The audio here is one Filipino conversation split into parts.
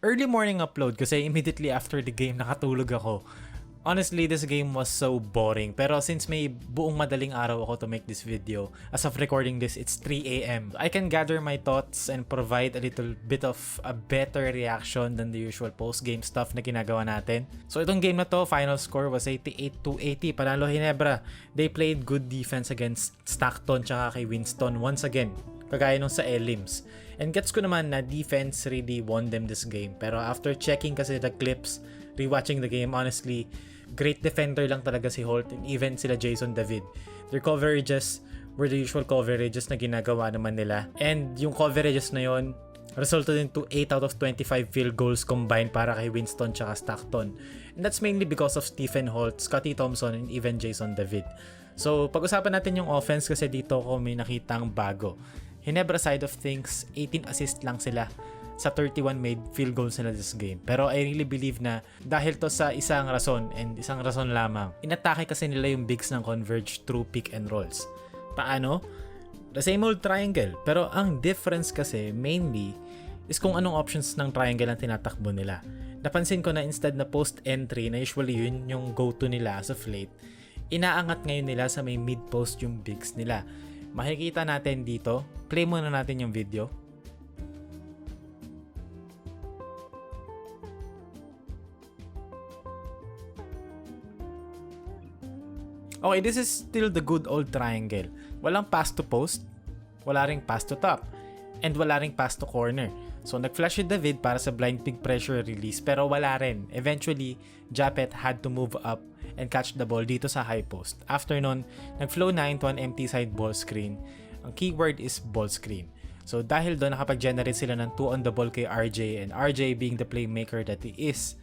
early morning upload kasi immediately after the game nakatulog ako. Honestly, this game was so boring. Pero since may buong madaling araw ako to make this video, as of recording this, it's 3 a.m. I can gather my thoughts and provide a little bit of a better reaction than the usual post-game stuff na ginagawa natin. So itong game na to, final score was 88 to 80. Panalo Hinebra. They played good defense against Stockton tsaka kay Winston once again. Kagaya nung sa Elims. And gets ko naman na defense really won them this game. Pero after checking kasi the clips, rewatching the game, honestly, great defender lang talaga si Holt and even sila Jason David. Their coverages were the usual coverages na ginagawa naman nila. And yung coverages na yon resulted into 8 out of 25 field goals combined para kay Winston tsaka Stockton. And that's mainly because of Stephen Holt, Scotty Thompson, and even Jason David. So, pag-usapan natin yung offense kasi dito ko may nakitang bago. Hinebra side of things, 18 assist lang sila sa 31 made field goals nila this game. Pero I really believe na dahil to sa isang rason and isang rason lamang, inatake kasi nila yung bigs ng Converge through pick and rolls. Paano? The same old triangle. Pero ang difference kasi mainly is kung anong options ng triangle ang tinatakbo nila. Napansin ko na instead na post entry na usually yun yung go-to nila as of late, inaangat ngayon nila sa may mid post yung bigs nila. Makikita natin dito, play muna natin yung video. Okay, this is still the good old triangle. Walang pass to post, wala ring pass to top, and wala ring pass to corner. So, nag-flash si David para sa blind pig pressure release pero wala rin. Eventually, Japet had to move up and catch the ball dito sa high post. After nun, nag-flow na into an empty side ball screen. Ang keyword is ball screen. So, dahil doon nakapag-generate sila ng 2 on the ball kay RJ and RJ being the playmaker that he is,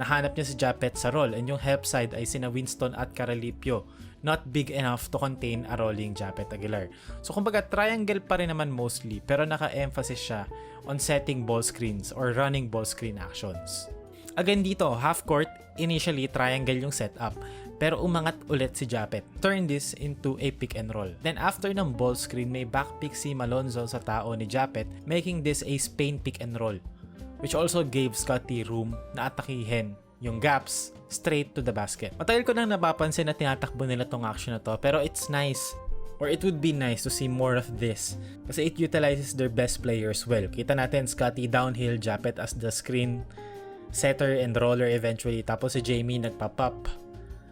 nahanap niya si Japet sa role and yung help side ay sina Winston at Caralipio not big enough to contain a rolling Japet Aguilar. So kumbaga triangle pa rin naman mostly pero naka-emphasis siya on setting ball screens or running ball screen actions. Again dito, half court, initially triangle yung setup pero umangat ulit si Japet. Turn this into a pick and roll. Then after ng ball screen, may back pick si Malonzo sa tao ni Japet making this a Spain pick and roll which also gave Scotty room na atakihin yung gaps straight to the basket. Matagal ko nang napapansin na tinatakbo nila tong action na to pero it's nice or it would be nice to see more of this kasi it utilizes their best players well. Kita natin Scotty downhill, Japet as the screen setter and roller eventually tapos si Jamie nagpa-pop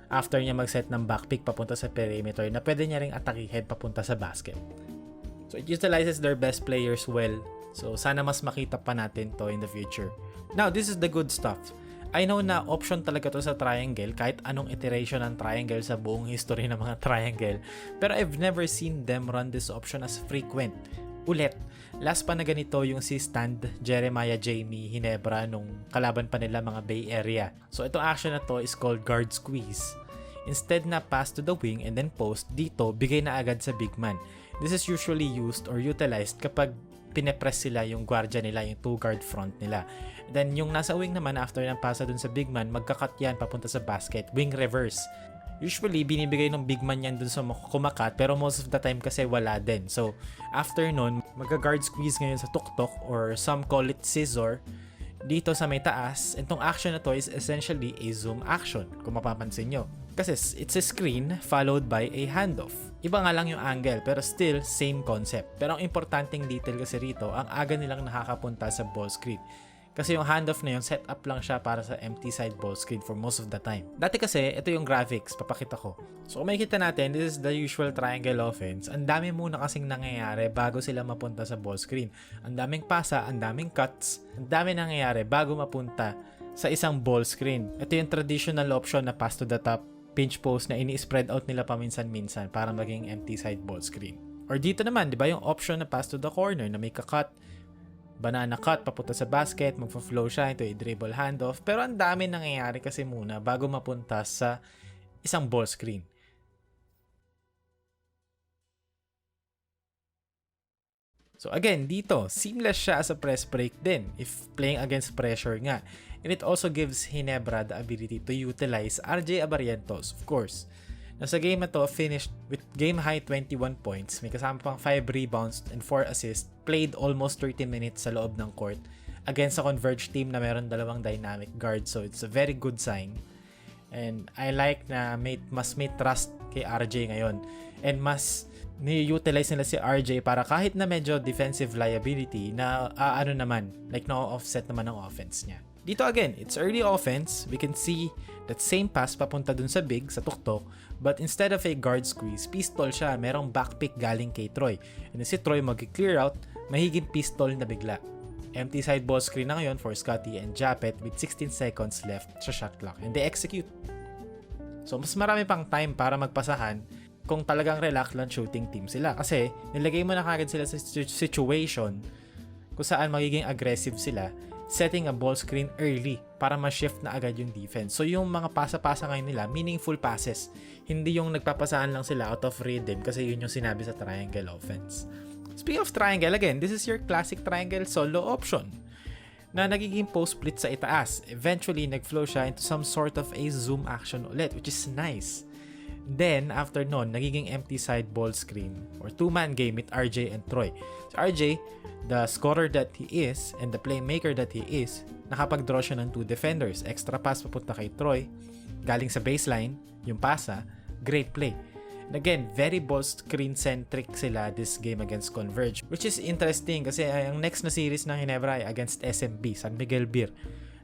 after niya mag-set ng backpick papunta sa perimeter na pwede niya ring atakihin papunta sa basket. So it utilizes their best players well So, sana mas makita pa natin to in the future. Now, this is the good stuff. I know na option talaga to sa triangle kahit anong iteration ng triangle sa buong history ng mga triangle. Pero I've never seen them run this option as frequent. Ulit, last pa na ganito yung si Stand, Jeremiah Jamie, Hinebra nung kalaban pa nila mga Bay Area. So itong action na to is called guard squeeze. Instead na pass to the wing and then post, dito bigay na agad sa big man. This is usually used or utilized kapag pinepress sila yung guardia nila, yung two guard front nila. Then yung nasa wing naman after ng pasa dun sa big man, magkakat yan papunta sa basket, wing reverse. Usually, binibigay ng big man yan dun sa kumakat, pero most of the time kasi wala din. So, after nun, magka-guard squeeze ngayon sa tuktok or some call it scissor dito sa may taas. And action na to is essentially a zoom action, kung mapapansin nyo. Kasi it's a screen followed by a handoff. Iba nga lang yung angle pero still same concept. Pero ang importanteng detail kasi rito, ang aga nilang nakakapunta sa ball screen. Kasi yung handoff na yun, set up lang siya para sa empty side ball screen for most of the time. Dati kasi, ito yung graphics, papakita ko. So kung makikita natin, this is the usual triangle offense. Ang dami muna kasing nangyayari bago sila mapunta sa ball screen. Ang daming pasa, ang daming cuts, ang dami nangyayari bago mapunta sa isang ball screen. Ito yung traditional option na pass to the top pinch post na ini-spread out nila paminsan-minsan para maging empty side ball screen. Or dito naman, di ba yung option na pass to the corner na may kakat, banana cut papunta sa basket, magfa-flow siya into a dribble handoff. Pero ang dami nangyayari kasi muna bago mapunta sa isang ball screen. So again, dito, seamless siya as a press break din if playing against pressure nga. And it also gives Hinebra the ability to utilize RJ Abarientos, of course. Nasa game na to, finished with game high 21 points, may kasama pang 5 rebounds and 4 assists, played almost 30 minutes sa loob ng court against a Converge team na meron dalawang dynamic guards. So it's a very good sign. And I like na may, mas may trust kay RJ ngayon. And mas ni-utilize nila si RJ para kahit na medyo defensive liability na ah, ano naman, like na-offset naman ang offense niya. Dito again, it's early offense. We can see that same pass papunta dun sa big, sa tuktok. But instead of a guard squeeze, pistol siya. Merong backpick galing kay Troy. And si Troy mag-clear out, mahiging pistol na bigla. Empty side ball screen na ngayon for Scotty and Japet with 16 seconds left sa shot clock. And they execute. So, mas marami pang time para magpasahan kung talagang relax lang shooting team sila. Kasi, nilagay mo na kagad sila sa situ- situation kung saan magiging aggressive sila setting a ball screen early para ma-shift na agad yung defense. So, yung mga pasa-pasa ngayon nila, meaningful passes. Hindi yung nagpapasaan lang sila out of rhythm kasi yun yung sinabi sa triangle offense. Speaking of triangle, again, this is your classic triangle solo option na nagiging post split sa itaas. Eventually, nag-flow siya into some sort of a zoom action ulit, which is nice. Then, after nun, nagiging empty side ball screen or two-man game with RJ and Troy. So RJ, the scorer that he is and the playmaker that he is, nakapag-draw siya ng two defenders. Extra pass papunta kay Troy, galing sa baseline, yung pasa, great play. And again, very ball screen centric sila this game against Converge. Which is interesting kasi ang next na series ng Hinebra ay against SMB, San Miguel Beer.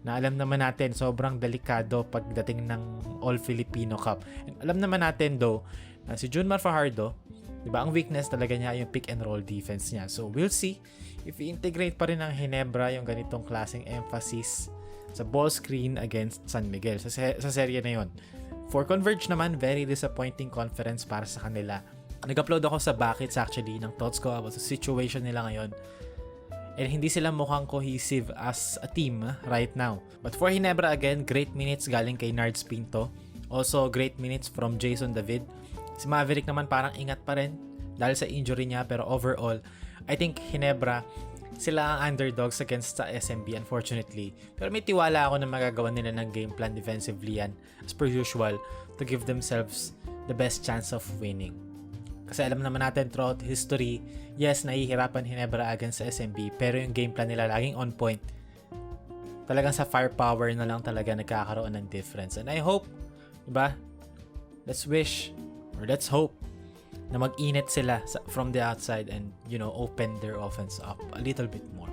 Na alam naman natin, sobrang delikado pagdating ng All Filipino Cup. And alam naman natin though, na si Junmar Fajardo, di ba, ang weakness talaga niya yung pick and roll defense niya. So we'll see if i-integrate pa rin ng Hinebra yung ganitong klaseng emphasis sa ball screen against San Miguel sa, se- sa serye na yon. For Converge naman, very disappointing conference para sa kanila. Nag-upload ako sa Buckets actually ng thoughts ko about sa situation nila ngayon. And hindi sila mukhang cohesive as a team right now. But for Hinebra again, great minutes galing kay Nards Pinto. Also, great minutes from Jason David. Si Maverick naman parang ingat pa rin dahil sa injury niya. Pero overall, I think Hinebra, sila ang underdogs against sa SMB unfortunately. Pero may tiwala ako na magagawa nila ng game plan defensively yan as per usual to give themselves the best chance of winning. Kasi alam naman natin throughout history, yes, nahihirapan Hinebra against sa SMB, pero yung game plan nila laging on point. Talagang sa firepower na lang talaga nagkakaroon ng difference. And I hope, diba? Let's wish, or let's hope, na mag-init sila from the outside and, you know, open their offense up a little bit more.